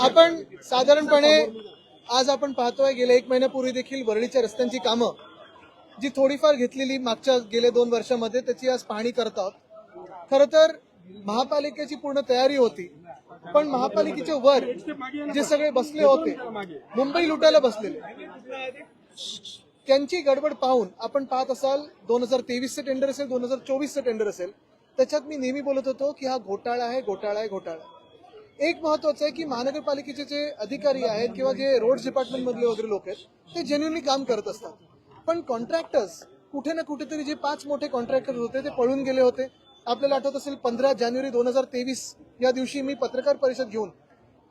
आपण साधारणपणे आज आपण पाहतोय गेल्या एक महिन्यापूर्वी देखील वरळीच्या रस्त्यांची कामं जी थोडीफार घेतलेली मागच्या गेल्या दोन वर्षामध्ये त्याची आज पाहणी करत आहोत. खर तर महापालिकेची पूर्ण तयारी होती पण महापालिकेच्या वर जे सगळे बसले होते मुंबई लुटायला बसलेले. त्यांची गडबड पाहून आपण पाहत असाल दोन हजार तेवीसचं टेंडर असेल दोन हजार चोवीसचं टेंडर असेल त्याच्यात मी नेहमी बोलत होतो की हा घोटाळा आहे घोटाळा आहे घोटाळा एक महत्वाचं आहे की महानगरपालिकेचे जे अधिकारी आहेत किंवा जे रोड डिपार्टमेंट मधले वगैरे लोक आहेत ते जेन्युनली काम करत असतात. पण कॉन्ट्रॅक्टर्स कुठे ना कुठेतरी जे पाच मोठे कॉन्ट्रॅक्टर होते ते पळून गेले होते. आपल्याला आठवत असेल पंधरा जानेवारी दोन हजार तेवीस या दिवशी मी पत्रकार परिषद घेऊन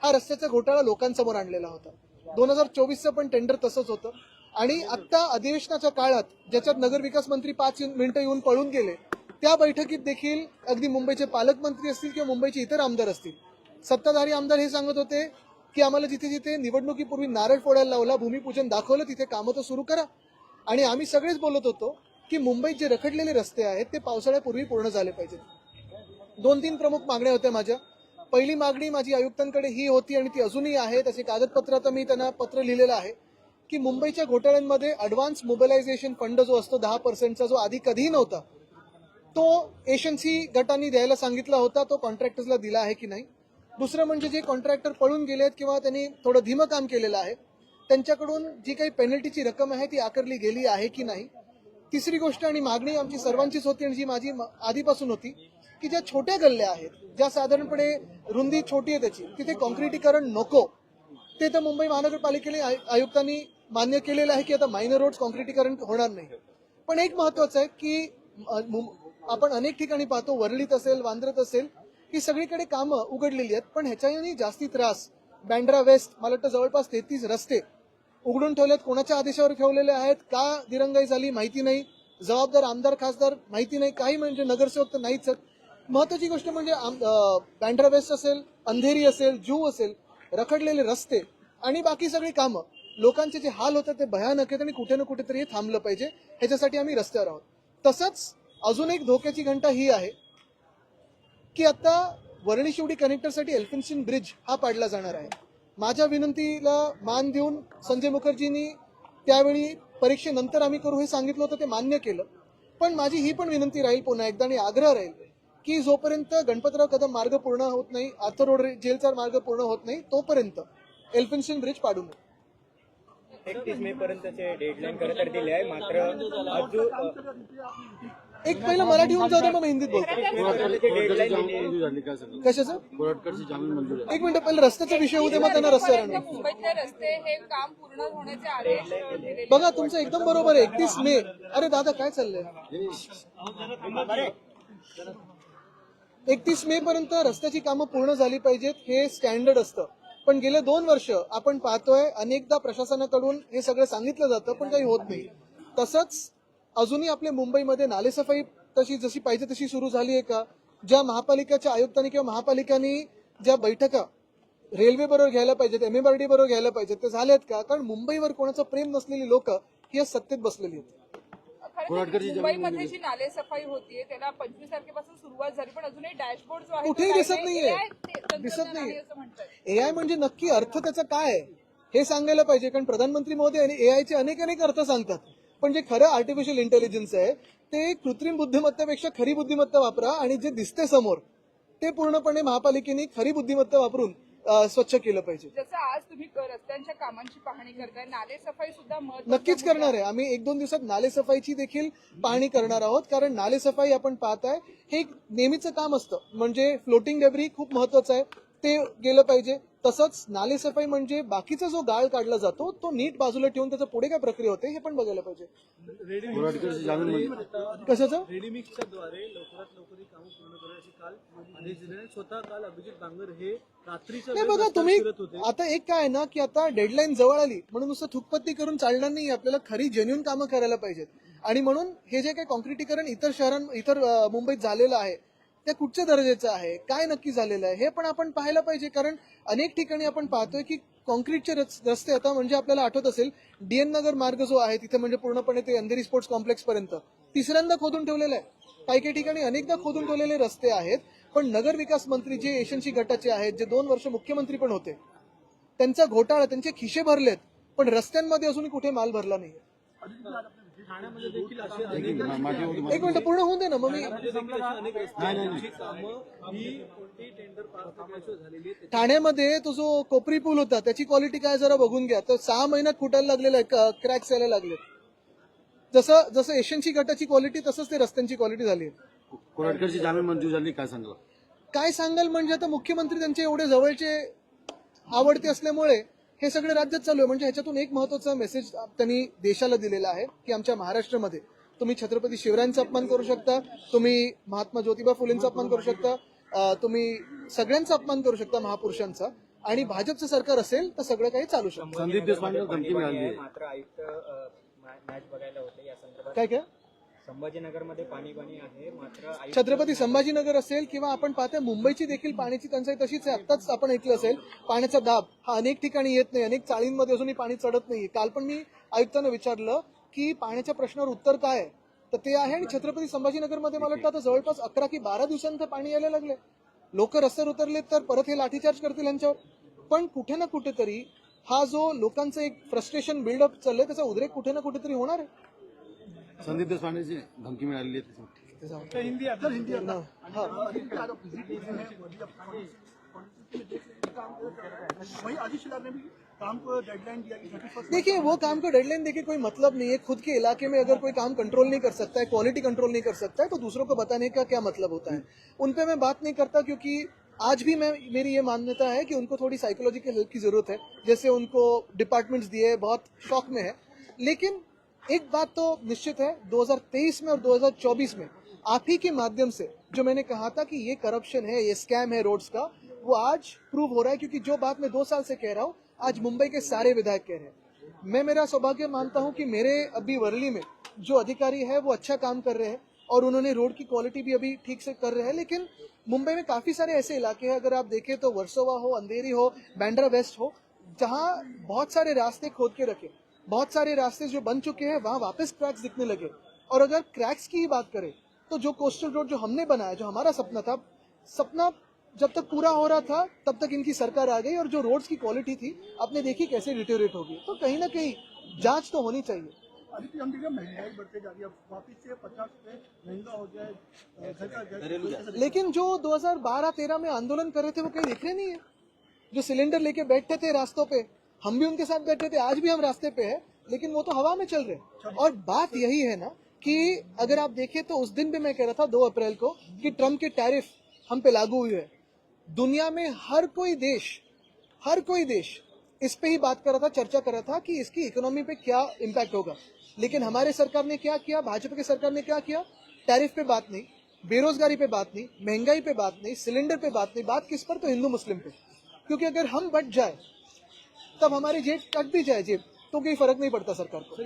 हा रस्त्याचा घोटाळा लोकांसमोर आणलेला होता. दोन हजार चोवीसचं पण टेंडर तसंच होतं. आणि आत्ता अधिवेशनाच्या काळात ज्याच्यात नगरविकास मंत्री पाच मिनिटं येऊन पळून गेले त्या बैठकीत देखील अगदी मुंबईचे पालकमंत्री असतील किंवा मुंबईचे इतर आमदार असतील. सत्ताधारी आमदार हे सांगत होते की आम्हाला जिथे जिथे निवडणुकीपूर्वी नारळ फोडायला लावला भूमिपूजन दाखवलं तिथे कामं तर सुरू करा. आणि आम्ही सगळेच बोलत होतो की मुंबईत जे रखडलेले रस्ते आहेत ते पावसाळ्यापूर्वी पूर्ण झाले पाहिजेत. दोन तीन प्रमुख मागण्या होत्या माझ्या. पहिली मागणी माझी आयुक्तांकडे ही होती आणि ती अजूनही आहे त्याचे कागदपत्र आता मी त्यांना पत्र लिहिलेलं आहे. की मुंबईच्या घोटाळ्यांमध्ये अडव्हान्स मोबिलायझेशन फंड जो असतो दहा पर्सेंटचा जो आधी कधीही नव्हता तो एशन्सी गटांनी द्यायला सांगितला होता तो कॉन्ट्रॅक्टर्सला दिला आहे की नाही. दुसरं म्हणजे जे कॉन्ट्रॅक्टर पळून गेलेत किंवा त्यांनी थोडं धीमं काम केलेलं आहे त्यांच्याकडून जी काही पेनल्टीची रक्कम आहे ती आकारली गेली आहे की नाही? तिसरी गोष्ट आणि मागणी आमची सर्वांचीच होती आणि जी माझी आधीपासून होती की ज्या छोट्या गल्ल्या आहेत ज्या साधारणपणे रुंदी छोटी आहे त्याची तिथे कॉन्क्रिटीकरण नको. ते तर मुंबई महानगरपालिकेने आयुक्तांनी मान्य केलेलं आहे की आता मायनर रोड कॉन्क्रिटीकरण होणार नाही. पण एक महत्वाचं आहे की आपण अनेक ठिकाणी पाहतो वरळीत असेल वांद्रत असेल ही सगळीकडे कामं उघडलेली आहेत. पण ह्याच्याने जास्ती त्रास. बँड्रा वेस्ट मला वाटतं जवळपास तेहतीस रस्ते उघडून ठेवलेत. कोणाच्या आदेशावर ठेवलेले आहेत? का दिरंगाई झाली? माहिती नाही. जबाबदार आमदार खासदार माहिती नाही. काही म्हणजे नगरसेवक तर नाहीच आहेत. महत्वाची गोष्ट म्हणजे बँड्रा वेस्ट असेल अंधेरी असेल जू असेल रखडलेले रस्ते आणि बाकी सगळी कामं. लोकांचे जे हाल होतात ते भयानक आहेत आणि कुठे ना कुठेतरी हे थांबलं पाहिजे. ह्याच्यासाठी आम्ही रस्त्यावर आहोत. तसंच अजून एक धोक्याची घंटा ही आहे की आता वर्णी शिवडी कनेक्टरसाठी एल्फिन्स्टन ब्रिज हा पाडला जाणार आहे. माझ्या विनंतीला मान देऊन संजय मुखर्जींनी त्यावेळी परीक्षेनंतर आम्ही करू हे सांगितलं होतं ते मान्य केलं. पण माझी ही पण विनंती राहील पुन्हा एकदा आणि आग्रह राहील की जोपर्यंत गणपतराव कदम मार्ग पूर्ण होत नाही आर्थर रोड जेलचा मार्ग पूर्ण होत नाही तोपर्यंत एल्फिन्स्टन ब्रिज पाडू नये. एकतीस मे पर्यंतचे डेडलाईन खरं तर दिले आहे. मात्र अजून एक पहिलं मराठी होऊन जाऊ दे मग मी हिंदीत बोलतो कशाचं? एक मिनिट पहिलं रस्त्याचा विषय होऊ दे मग त्यांना रस्त्यावर आणू मुंबईतले रस्ते हे काम पूर्ण होण्याचे आदेश दिलेले बघा तुमचं एकदम बरोबर आहे. एकतीस मे. अरे दादा काय चाललंय? एकतीस मे पर्यंत रस्त्याची कामं पूर्ण झाली पाहिजेत हे स्टँडर्ड असतं. पण गेले दोन वर्ष आपण पाहतोय अनेकदा प्रशासनाकडून हे सगळं सांगितलं जातं पण काही होत नाही. तसंच अजूनही आपल्या मुंबईमध्ये नालेसफाई तशी जशी पाहिजे तशी सुरू झाली आहे का? ज्या महापालिकेच्या आयुक्तांनी किंवा महापालिकांनी ज्या बैठका रेल्वे बरोबर घ्यायला पाहिजेत एम बरोबर घ्यायला पाहिजेत ते झालेत का? कारण मुंबईवर कोणाचं प्रेम नसलेली लोक ही आज सत्तेत बसलेली आहेत. मुंबईमध्ये जी नाले सफाई होतीये त्याला पंचवीस तारखेपासून सुरुवात झाली पण अजूनही डॅशबोर्ड जो आहे कुठेही दिसत नाहीये. दिसत आहे नाहीये. असं म्हणतात ए आय म्हणजे नक्की अर्थ त्याचा काय आहे हे सांगायला पाहिजे कारण प्रधानमंत्री महोदय आणि ए चे अनेक अनेक अर्थ सांगतात पण जे खरं आर्टिफिशियल इंटेलिजन्स आहे ते कृत्रिम बुद्धिमत्तेपेक्षा खरी बुद्धिमत्ता वापरा आणि जे दिसते समोर ते पूर्णपणे महापालिकेने खरी बुद्धिमत्ता वापरून स्वच्छ केलं पाहिजे. जसं आज तुम्ही रस्त्यांच्या कामांची पाहणी करताय नाले सफाई सुद्धा नक्कीच करणार आहे. आम्ही एक दोन दिवसात नालेसफाईची देखील पाहणी करणार आहोत. कारण नालेसफाई आपण पाहताय हे एक नेहमीचं काम असतं. म्हणजे फ्लोटिंग डेब्री खूप महत्वाचं आहे. ते गेलं पाहिजे. तसंच नालेसफाई म्हणजे बाकीचा जो गाळ काढला जातो तो नीट बाजूला ठेवून त्याचं पुढे काय प्रक्रिया होते हे पण बघायला पाहिजे. कशाचं? रेडीमिक्सच्या द्वारे लवकरात लवकर ही कामं पूर्ण करण्याची काल. आदेश दिले आणि स्वतः काल अभिजित बांगर हे रात्रीच्या बघा तुम्ही आता एक काय आहे ना की आता डेडलाईन जवळ आली म्हणून नुसतं थुकपत्ती करून चालणार नाही आपल्याला खरी जेन्युन कामं करायला पाहिजेत. आणि म्हणून हे जे काही कॉन्क्रिटीकरण इतर शहरां इतर मुंबईत झालेलं आहे ते कुठच्या दर्जाचं आहे? काय नक्की झालेलं आहे? हे पण आपण पाहायला पाहिजे. कारण अनेक ठिकाणी आपण पाहतोय की कॉन्क्रीटचे रस्ते आता म्हणजे आपल्याला आठवत असेल डीएन नगर मार्ग जो आहे तिथे म्हणजे पूर्णपणे ते अंधेरी स्पोर्ट्स कॉम्प्लेक्स पर्यंत तिसऱ्यांदा खोदून ठेवलेलं आहे. काही काही ठिकाणी अनेकदा खोदून ठेवलेले रस्ते आहेत पण नगर विकास मंत्री जे एशनशी गटाचे आहेत जे दोन वर्ष मुख्यमंत्री पण होते त्यांचा घोटाळा त्यांचे खिशे भरलेत पण रस्त्यांमध्ये असून कुठे माल भरला नाही ठाण्यामध्ये देखील अनेक एक मिनिट पूर्ण होऊन दे ना मग मी ठाण्यामध्ये देखील अशी अनेक रस्त्यांची कामं ही कोणतीही टेंडर पास न केल्याशिवाय झालेली आहेत ठाण्यामध्ये तो जो कोपरी पूल होता त्याची क्वालिटी काय जरा बघून घ्या. तर सहा महिन्यात फुटायला लागलेला आहे क्रॅक्स यायला लागले जसं जसं एशियनची गटाची क्वालिटी तसंच ते रस्त्यांची क्वालिटी झाली आहे. कोराटकरची जामीन मंजूर झाली काय सांगाल? काय सांगाल म्हणजे आता मुख्यमंत्री त्यांचे एवढे जवळचे आवडते असल्यामुळे हे सगळे राज्यात चालू आहे. म्हणजे ह्याच्यातून एक महत्त्वाचा मेसेज त्यांनी देशाला दिलेला आहे की आमच्या महाराष्ट्रामध्ये तुम्ही छत्रपती शिवरायांचा अपमान करू शकता तुम्ही महात्मा ज्योतिबा फुलेंचा अपमान करू शकता तुम्ही सगळ्यांचा अपमान करू शकता महापुरुषांचा. आणि भाजपचं सरकार असेल तर सगळं काही चालू शकतं. संदीप देशपांडेला धमकी मिळाली. आहे मात्र आयुक्त अ, मा- मॅच बघायला होते या संदर्भात. काय काय? संभाजीनगरमध्ये पाणी पाणी आहे मात्र छत्रपती संभाजीनगर असेल किंवा आपण पाहतोय मुंबईची देखील पाण्याची टंचाई तशीच आहे. आत्ताच आपण ऐकलं असेल पाण्याचा दाब हा अनेक ठिकाणी येत नाही अनेक चाळींमध्ये अजूनही पाणी चढत नाही. काल पण मी आयुक्तांना विचारलं की पाण्याच्या प्रश्नावर उत्तर काय आहे? तर ते आहे आणि छत्रपती संभाजीनगरमध्ये मला वाटतं आता जवळपास अकरा की बारा दिवसांत पाणी यायला लागले लोक रस्त्यावर उतरले तर परत हे लाठीचार्ज करतील यांच्यावर. पण कुठे ना कुठेतरी हा जो लोकांचं एक फ्रस्ट्रेशन बिल्डअप चाललंय त्याचा उद्रेक कुठे ना कुठेतरी होणार आहे. संदीप देशपांडेची धमकी मिळालेली आहे त्याच्यामुळे. ते. ना. हा. वहीं आदित्य ने भी काम को डेडलाइन दिया कि देखिए वो काम को डेडलाइन देके कोई मतलब नहीं है खुद के इलाके में अगर कोई काम कंट्रोल नहीं कर सकता है क्वालिटी कंट्रोल नहीं कर सकता है तो दूसरों को बताने का क्या मतलब होता है उन पे मैं बात नहीं करता क्योंकि आज भी मैं मेरी ये मान्यता है कि उनको थोड़ी साइकोलॉजिकल हेल्प की ज़रूरत है जैसे उनको डिपार्टमेंट्स दिए बहुत शौक में है लेकिन एक बात तो निश्चित है 2023 में और 2024 में आप ही के माध्यम से जो मैंने कहा था कि ये करप्शन है, ये स्कैम है रोड्स का, वो आज प्रूव हो रहा है क्योंकि जो बात मैं दो साल से कह रहा हूँ, आज मुंबई के सारे विधायक कह रहे हैं। मैं मेरा सौभाग्य मानता हूँ कि मेरे अभी वर्ली में जो अधिकारी है, वो अच्छा काम कर रहे हैं और उन्होंने रोड की क्वालिटी भी अभी ठीक से कर रहे हैं। लेकिन मुंबई में काफ़ी सारे ऐसे इलाके हैं, अगर आप देखें तो वर्सोवा हो, अंधेरी हो बैंड्रा वेस्ट हो, जहाँ बहुत सारे रास्ते खोद के रखे। बहुत सारे रास्ते जो बन चुके हैं वहाँ वापस क्रैक्स दिखने लगे। और अगर क्रैक्स की ही बात करें तो जो कोस्टल रोड जो हमने बनाया जो हमारा सपना था सपना जब तक पूरा हो रहा था तब तक इनकी सरकार आ गई और जो रोड्स की क्वालिटी थी आपने देखी कैसे डिटोरेट होगी। तो कहीं ना कहीं जाँच तो होनी चाहिए। आदित्य हम देखिए महँगाई बढ़ते जा रही है। वापिस से पचास महँगा हो लेकिन जो 2012-13 में आंदोलन कर रहे थे वो कहीं दिख रहे नहीं है। जो सिलेंडर लेके बैठते थे रास्तों पे हम भी उनके साथ बैठे थे आज भी हम रास्ते पे हैं लेकिन वो तो हवा में चल रहे हैं। और बात यही है ना कि अगर आप देखें तो उस दिन भी मैं कह रहा था दो अप्रैल को कि ट्रंप के टैरिफ हम पे लागू हुई है। दुनिया में हर कोई देश हर कोई देश इस पे ही बात कर रहा था चर्चा कर रहा था कि इसकी इकोनॉमी पे क्या इम्पैक्ट होगा। लेकिन हमारे सरकार ने क्या किया भाजपा की सरकार ने क्या किया? टैरिफ पे बात नहीं बेरोजगारी पे बात नहीं महँगाई पे बात नहीं सिलेंडर पे बात नहीं बात किस पर? तो हिंदू मुस्लिम पे। क्योंकि अगर हम बट जाए तब हमारी जेब कट भी जाए जेब तो कोई फर्क नहीं पड़ता सरकार को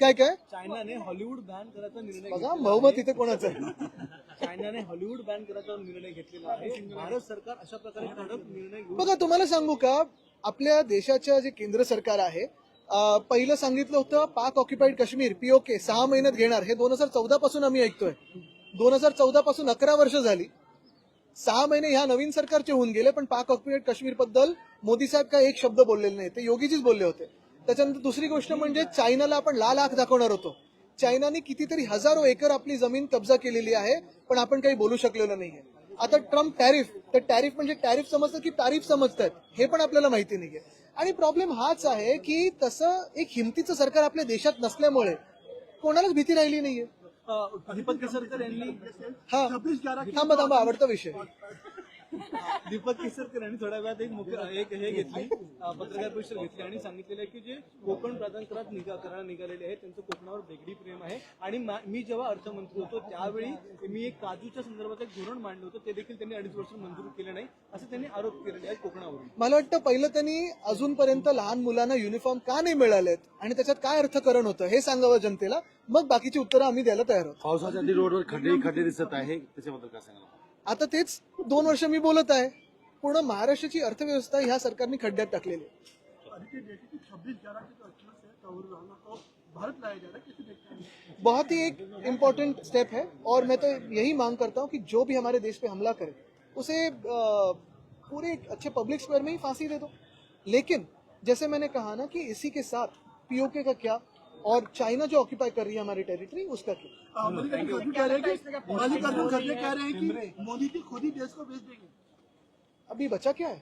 काय काय चायनाने हॉलिवूड बॅन करायचा निर्णय बघा बहुमत इथे कोणाचं आहे चायनाने हॉलिवूड बॅन करायचा निर्णय घेतलेला आहे भारत सरकार अशा प्रकारे कडक निर्णय बघा तुम्हाला सांगू का आपल्या देशाच्या जे केंद्र सरकार आहे पहिलं सांगितलं होतं पाक ऑक्युपाईड काश्मीर पीओके सहा महिन्यात घेणार हे दोन हजार चौदा पासून आम्ही ऐकतोय दोन हजार चौदा पासून अकरा वर्ष झाली सहा महिने ह्या नवीन सरकारचे होऊन गेले पण पाक ऑक्युपाईड काश्मीरबद्दल मोदी साहेब काय एक शब्द बोललेले नाही ते योगीजीच बोलले होते. त्याच्यानंतर दुसरी गोष्ट म्हणजे चायनाला आपण लाल आख दाखवणार होतो. चायनाने कितीतरी हजारो एकर आपली जमीन कब्जा केलेली आहे पण आपण काही बोलू शकलेलो नाहीये. आता ट्रम्प टॅरिफ तर टॅरिफ म्हणजे टॅरिफ समजतं की टॅरिफ समजतात हे पण आपल्याला माहिती नाहीये. आणि प्रॉब्लेम हाच आहे की तसं एक हिमतीचं सरकार आपल्या देशात नसल्यामुळे कोणालाच भीती राहिली नाहीये. दीपक केसरकर यांनी हा. थांबा थांबा आवडता विषय. दीपक केसरकर यांनी थोड्या वेळात एक मुख्य एक हे घेतली पत्रकार परिषद घेतली आणि सांगितलेलं आहे की जे कोकण प्राधिकरणात निघा करायला निघालेले आहेत त्यांचं कोकणावर वेगळी प्रेम आहे. आणि मा- जेव्हा अर्थमंत्री होतो त्यावेळी मी एक काजूच्या संदर्भात एक धोरण मांडलं होतं ते देखील त्यांनी अडीच वर्ष मंजूर केलं नाही असं त्यांनी आरोप केलेले आहेत कोकणावरून. मला वाटतं पहिलं त्यांनी अजूनपर्यंत लहान मुलांना युनिफॉर्म का नाही मिळालेत? आणि त्याच्यात काय अर्थकरण होतं? हे सांगावं जनतेला. मग बाकीची उत्तरं आम्ही द्यायला तयार आहोत. पावसाच्या रोडवर खड्डे खड्डे दिसत आहे. त्याच्याबद्दल काय सांगाल आता तेच दोन वर्ष मी बोलत आहे. पूर्ण महाराष्ट्राची अर्थव्यवस्था ह्या सरकारने खड्ड्यात टाकलेली हैं बहुत ही एक इम्पोर्टेंट स्टेप है और मैं तो यही मांग करता हूँ कि जो भी हमारे देश पे हमला करे उसे पूरे अच्छे पब्लिक स्क्वायर में ही फांसी दे दो। लेकिन जैसे मैंने कहा ना कि इसी के साथ पीओके का क्या और चाइना जो ऑक्यूपाई कर रही है हमारी टेरिटरी उसका क्या? मल्लिकार्जुन खड़गे कह रहे हैं कि मल्लिकार्जुन खड़गे कह रहे हैं कि मोदी जी खुद ही देश को बेच देंगे। अभी बचा क्या है?